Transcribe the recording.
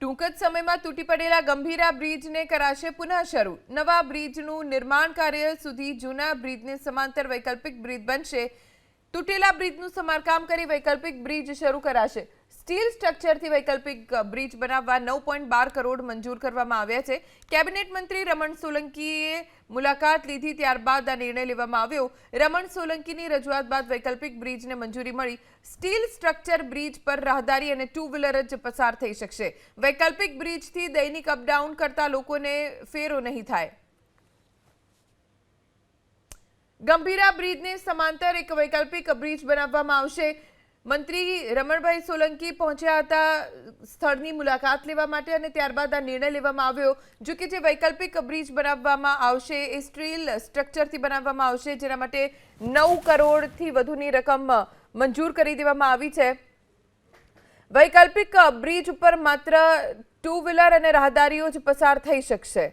ટૂંક જ સમયમાં તૂટી પડેલા ગંભીરા બ્રિજને કરાશે પુનઃ શરૂ. નવા બ્રિજનું નિર્માણ કાર્ય સુધી જૂના બ્રિજને સમાંતર વૈકલ્પિક બ્રિજ બનશે. તૂટેલા બ્રિજનું સમારકામ કરી વૈકલ્પિક બ્રિજ શરૂ કરાશે. સ્ટીલ સ્ટ્રક્ચરથી વૈકલ્પિક બ્રિજ બનાવવા નવ પોઈન્ટ બાર કરોડ મંજૂર કરવામાં આવ્યા છે. કેબિનેટ મંત્રી રમણ સોલંકીએ મુલાકાત લીધી ત્યારબાદ આ નિર્ણય લેવામાં આવ્યો. રમણ સોલંકીની રજૂઆત બાદ વૈકલ્પિક બ્રિજને મંજૂરી મળી. સ્ટીલ સ્ટ્રક્ચર બ્રિજ પર રાહદારી અને ટુ વ્હીલર જ પસાર થઈ શકશે. વૈકલ્પિક બ્રિજથી દૈનિક અપડાઉન કરતા લોકોને ફેરો નહીં થાય. ગંભીરા બ્રિજને સમાંતર એક વૈકલ્પિક બ્રિજ બનાવવામાં આવશે. મંત્રી રમણભાઈ સોલંકી પહોંચ્યા હતા સ્થળની મુલાકાત લેવા માટે અને ત્યારબાદ આ નિર્ણય લેવામાં આવ્યો. જો કે જે વૈકલ્પિક બ્રિજ બનાવવામાં આવશે, એ સ્ટીલ સ્ટ્રક્ચરથી બનાવવામાં આવશે, જેના માટે નવ કરોડથી વધુની રકમ મંજૂર કરી દેવામાં આવી છે. વૈકલ્પિક બ્રિજ ઉપર માત્ર ટુ વ્હીલર અને રાહદારીઓ જ પસાર થઈ શકશે.